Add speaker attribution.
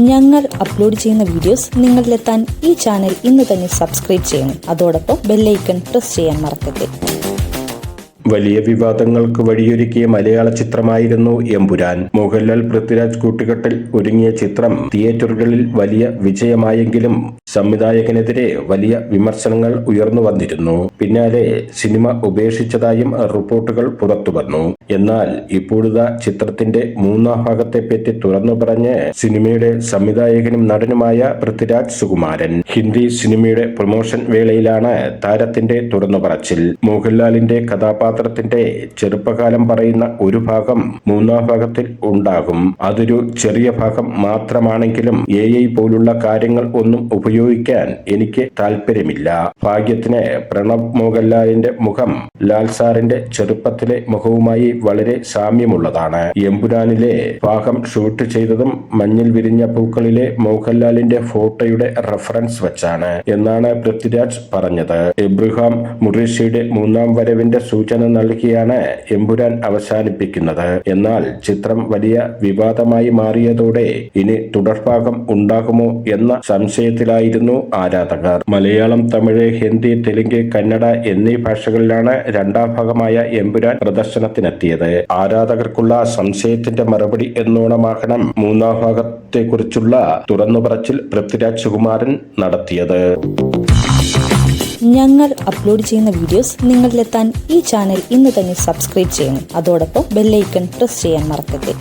Speaker 1: ഞങ്ങൾ അപ്ലോഡ് ചെയ്യുന്ന വീഡിയോസ് നിങ്ങളിലെത്താൻ ഈ ചാനൽ ഇന്ന് തന്നെ സബ്സ്ക്രൈബ് ചെയ്യണം. അതോടൊപ്പം ബെല്ലൈക്കൺ പ്രസ് ചെയ്യാൻ മറക്കരുത്.
Speaker 2: വലിയ വിവാദങ്ങൾക്ക് വഴിയൊരുക്കിയ മലയാള ചിത്രമായിരുന്നു എമ്പുരാൻ. മോഹൻലാൽ പൃഥ്വിരാജ് കൂട്ടുകെട്ടിൽ ഒരുങ്ങിയ ചിത്രം തിയേറ്ററുകളിൽ വലിയ വിജയമായെങ്കിലും സംവിധായകനെതിരെ വലിയ വിമർശനങ്ങൾ ഉയർന്നു വന്നിരുന്നു. പിന്നാലെ സിനിമ ഉപേക്ഷിച്ചതായും റിപ്പോർട്ടുകൾ പുറത്തു വന്നു. എന്നാൽ ഇപ്പോഴത്തെ ചിത്രത്തിന്റെ മൂന്നാം ഭാഗത്തെപ്പറ്റി തുറന്നു പറഞ്ഞ് സിനിമയുടെ സംവിധായകനും നടനുമായ പൃഥ്വിരാജ് സുകുമാരൻ. ഹിന്ദി സിനിമയുടെ പ്രൊമോഷൻ വേളയിലാണ് താരത്തിന്റെ തുറന്നു പറച്ചിൽ. മോഹൻലാലിന്റെ കഥാപാത്രത്തിന്റെ ചെറുപ്പകാലം പറയുന്ന ഒരു ഭാഗം മൂന്നാം ഭാഗത്തിൽ ഉണ്ടാകും. അതൊരു ചെറിയ ഭാഗം മാത്രമാണെങ്കിലും എ പോലുള്ള കാര്യങ്ങൾ ഒന്നും ഉപയോഗിക്കാൻ എനിക്ക് താല്പര്യമില്ല ഭാഗ്യത്തിന് പ്രണബ് മോഹൻലാലിന്റെ മുഖം ലാൽ സാറിന്റെ ചെറുപ്പത്തിലെ മുഖവുമായി വളരെ സാമ്യമുള്ളതാണ്. എമ്പുരാനിലെ ഭാഗം ഷൂട്ട് ചെയ്തതും മഞ്ഞിൽ വിരിഞ്ഞ പൂക്കളിലെ മോഹൻലാലിന്റെ ഫോട്ടോയുടെ റെഫറൻസ് വെച്ചാണ് എന്നാണ് പൃഥ്വിരാജ് പറഞ്ഞത്. എബ്രഹാം മുറീഷയുടെ മൂന്നാം വരവിന്റെ സൂചന നൽകിയാണ് എമ്പുരാൻ അവസാനിപ്പിക്കുന്നത്. എന്നാൽ ചിത്രം വലിയ വിവാദമായി മാറിയതോടെ ഇനി തുടർഭാഗം ഉണ്ടാകുമോ എന്ന സംശയത്തിലായിരുന്നു ആരാധകർ. മലയാളം തമിഴ് ഹിന്ദി തെലുങ്ക് കന്നഡ എന്നീ ഭാഷകളിലാണ് രണ്ടാം ഭാഗമായ എമ്പുരാൻ പ്രദർശനത്തിനെത്തിയത്. ആരാധകർക്കുള്ള സംശയത്തിന്റെ മറുപടി എന്നോണമാകണം മൂന്നാം ഭാഗത്തെക്കുറിച്ചുള്ള തുറന്നുപറച്ചിൽ പൃഥ്വിരാജ് സുകുമാരൻ നടത്തിയത്.
Speaker 1: ഞങ്ങൾ അപ്ലോഡ് ചെയ്യുന്ന വീഡിയോസ് നിങ്ങളിലെത്താൻ ഈ ചാനൽ ഇന്ന് തന്നെ സബ്സ്ക്രൈബ് ചെയ്യണം. അതോടൊപ്പം ബെല്ലൈക്കൺ പ്രസ് ചെയ്യാൻ മറക്കരുത്.